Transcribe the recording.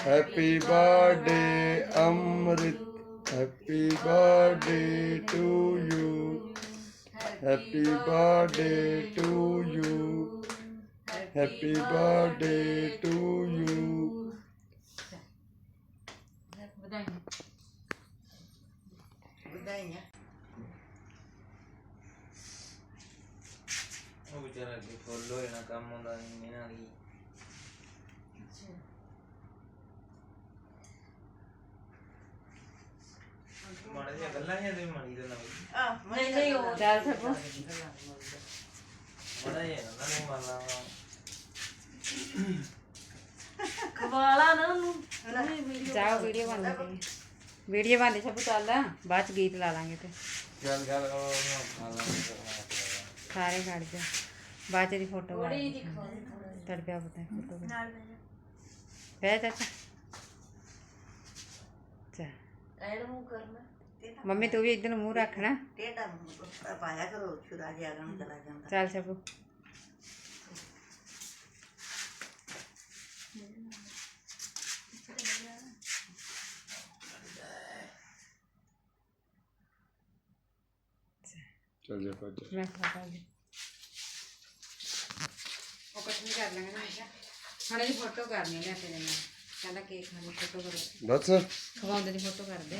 Happy birthday, Amrit. Happy birthday to you. Happy birthday to you. Happy birthday to you. Budainya. Oh, bicara di follow yang kamu dan ini lagi. ਨਹੀਂ ਇਹਨਾਂ ਦੀ ਮਾੜਾ ਗੱਲਾਂ ਜਾਂ ਬਈ ਆ ਨਹੀਂ ਨਹੀਂ ਉਹ ਚੱਲ ਸਭੂ ਮਾੜਾ ਜਿਹਾ ਨਾ ਨੂੰ ਮਾਲਾ ਖਵਾਲਾ ਨਾ ਉਹਨੂੰ। ਜਾਓ ਵੀਡੀਓ ਬਣ ਗਈ ਵੀਡੀਓ ਬਣਦੀ ਸਭ ਚੱਲ ਬਾਅਦ ਚ ਗੀਤ ਲਾ ਲਾਂਗੇ ਤੇ। ਗੱਲ ਗੱਲ ਉਹ ਲਾਂਗੇ ਸਾਰੇ ਖੜ ਜਾ ਬਾਅਦ ਚ ਦੀ ਫੋਟੋ ਥੋੜੀ ਜਿਹੀ ਖਵਾ ਤੜ ਪਿਆ ਪਤਾ ਫੋਟੋ ਨਾਲ ਪੈ ਚਾਚਾ। ਚਾ ਐਨ ਮੂੰਹ ਕਰਨਾ। ਮੰਮੀ ਤੂੰ ਵੀ ਇੱਧਰ ਨੂੰ ਮੂੰਹ ਰੱਖਣਾ ਟੇਡਾ ਮੂੰਹ ਪਾਇਆ ਕਰੋ ਛੁਰਾ ਜਿਹਾ ਗਣ ਚਲਾ ਜਾਂਦਾ ਚੱਲ ਸਭੂ ਚੱਲ ਜਾ ਭੱਜ ਮੈਂ ਖਾਤਾ ਜੀ ਉਹ ਕੱਟ ਕਰ ਲਾਂਗੇ ਨਾ ਮੈਂ ਕਿਹਾ। ਹੁਣ ਇਹਦੀ ਫੋਟੋ ਕਰਨੀ ਹੈ ਲੈ ਕੇ ਜਾਣਾ ਕਹਿੰਦਾ ਕੇਕ ਖਾਣੀ ਫੋਟੋ ਕਰੋ ਬਸ ਖਵਾਉਂਦੇ ਦੀ ਫੋਟੋ ਕਰਦੇ